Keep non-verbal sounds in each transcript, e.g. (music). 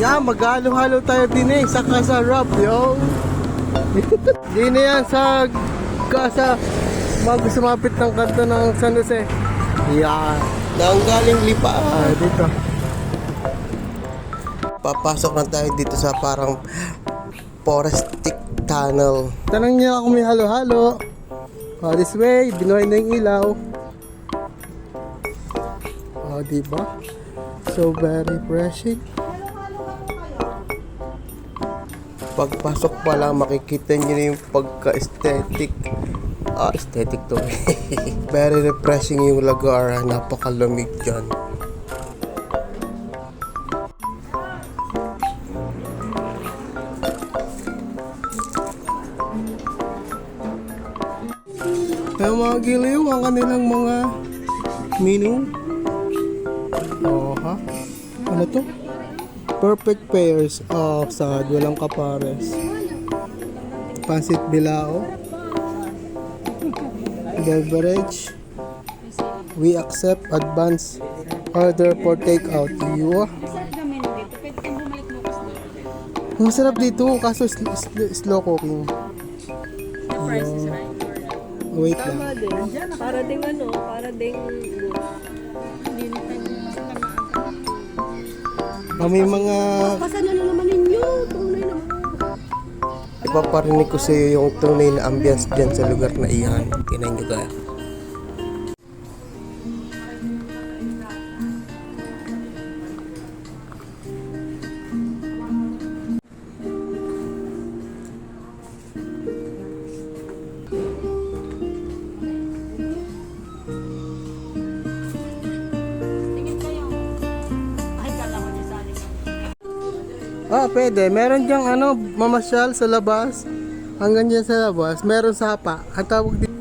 Yan, maghalo-halo tayo din eh, sa kasarap, yo. (laughs) Di na yan sa kasa bago sumapit ng kanto ng San Jose. Yan. Nanggaling lipa. Ah, dito. Papasok na tayo dito sa parang forestic tunnel. Tanong niya ako may halo-halo. Oh, this way, binuhay na yung ilaw. Oh, diba? So very refreshing. Pagpasok pa lang, makikita niyo na yung pagka-aesthetic. Ah, aesthetic to. (laughs) very refreshing yung lugar. Napakalamig dyan. Kaya mga giliw ang kanilang mga menu. Oh, ha? Ano to? Perfect pairs of sad, walang kapares. Pansit bilao. Beverage. We accept advance order for takeout. Yo. Masarap na menu dito. Kaso sl- sl- slow cooking. The price is right. Wait Tama lang. din. Para ding ano, para ding Ah, may mga Pasan na naman ninyo. Tunay naman. ipaparinig ko sa iyo yung tunay na ambience dyan sa lugar na iyan. Tinan nyo kaya. Ah, pwede. Meron diyang ano, mamasyal sa labas. Hanggang dyan sa labas. Meron sapa. Ang tawag dito.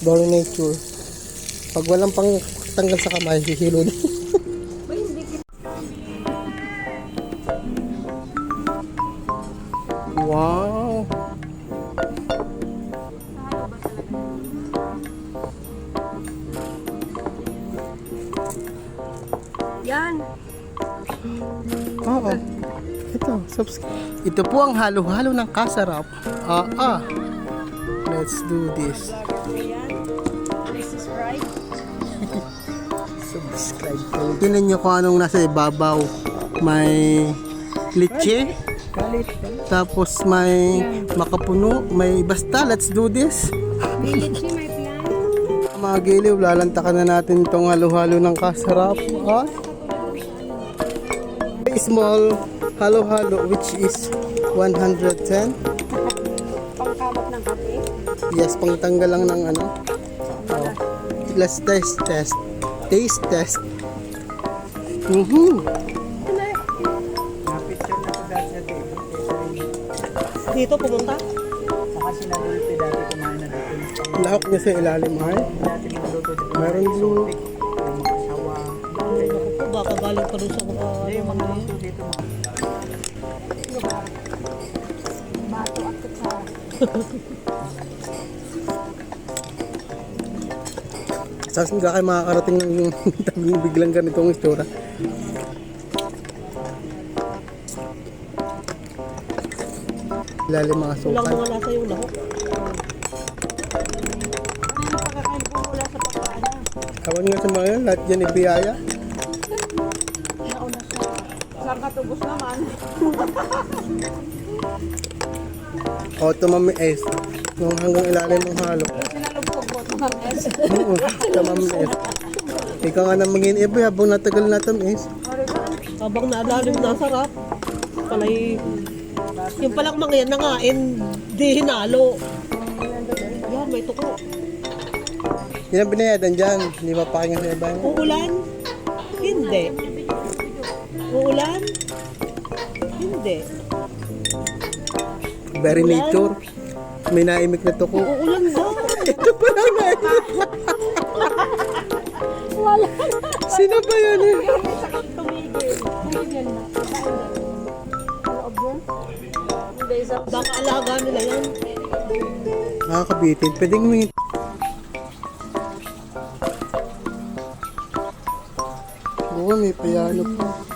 Very nature. Pag walang pang tanggal sa kamay, hihilo din. Oo. Ito, subs- Ito po ang halo-halo ng kasarap. Ah, ah. Let's do this. (laughs) Subscribe po. Tinan nyo kung anong nasa ibabaw. May litche. Tapos may makapuno. May basta, let's do this. Bilit siya, may plan. Mga giliw, lalantakan na natin itong halo-halo ng kasarap. Ah. Small halo-halo which is 110. Pangkamot ng kape. Yes, pangtanggal lang ng ano. Oh. Let's taste test. Taste test. Mhm. Dito pumunta. Saka sila Dulce dati kumain na dito. Lahok niya sa ilalim ay. Dito. Meron din (laughs) baka galing pa Hindi, yung mga dito. mga- Bato at kutsara. Saan ka kayo makakarating ng (laughs) tabing biglang ganitong istora? Ilalim mga Walang sukal. mga lasa yung lahok. Kawan nga sa mga yan, lahat yan ibiyaya. Nauna siya. Sarap katubos naman. (laughs) O, tumami S. Nung hanggang ilalim ng halo. Sinalugpog mo ito ng S. Oo, tumami S. Ikaw nga na maging iba habang natagal na tamis. Habang naalalim na sarap. Palay, yung palang mga yan nangain, di hinalo. Yan, may tuko. Yan ang binayadan dyan. Hindi mapakingan sa iba. Uulan? Hindi. Uulan? Hindi. Very nature. May naimik na to ko. Uulan ba? (laughs) Ito pa lang na. Sino ba eh? yun? Sa Baka alaga nila yan. Nakakabitin. Pwedeng humingi. Oo, may payano pa.